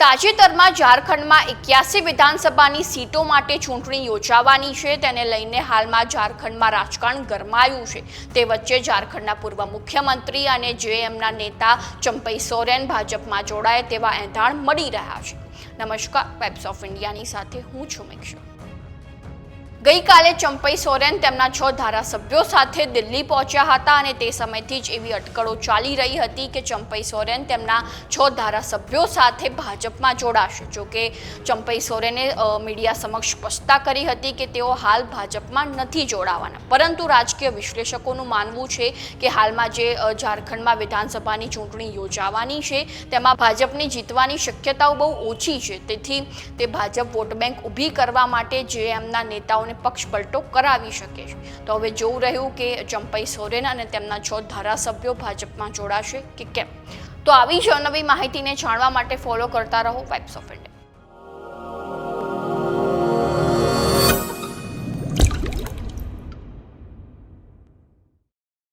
તાજેતરમાં ઝારખંડમાં એક્યાસી વિધાનસભાની સીટો માટે ચૂંટણી યોજાવાની છે. તેને લઈને હાલમાં ઝારખંડમાં રાજકારણ ગરમાયું છે. તે વચ્ચે ઝારખંડના પૂર્વ મુખ્યમંત્રી અને જેએમના નેતા ચંપઈ સોરેન ભાજપમાં જોડાય તેવા એંધાણ મળી રહ્યા છે. નમસ્કાર, વેબ્સ ઓફ ઇન્ડિયાની સાથે હું છું મિક્ષા ગઈકાલે ચંપઈ સોરેન તેમના છ ધારાસભ્યો સાથે દિલ્હી પહોંચ્યા હતા અને તે સમયથી જ એવી અટકળો ચાલી રહી હતી કે ચંપઈ સોરેન તેમના છ ધારાસભ્યો સાથે ભાજપમાં જોડાશે. જો કે ચંપઈ સોરેને મીડિયા સમક્ષ સ્પષ્ટતા કરી હતી કે તેઓ હાલ ભાજપમાં નથી જોડાવાના. પરંતુ રાજકીય વિશ્લેષકોનું માનવું છે કે હાલમાં જે ઝારખંડમાં વિધાનસભાની ચૂંટણી યોજાવાની છે, તેમાં ભાજપની જીતવાની શક્યતાઓ બહુ ઓછી છે. તેથી તે ભાજપ વોટ બેંક ઊભી કરવા માટે જે એમના નેતાઓને પક્ષ પલટો કરાવી શકે છે. તો હવે જોવું રહ્યું કે ચંપઈ સોરેન અને તેમના છ ધારાસભ્યો ભાજપમાં જોડાશે કે કેમ? તો આવી જ નવી માહિતીને જાણવા માટે ફોલો કરતા રહો વેબ્સ ઓફ ઇન્ડિયા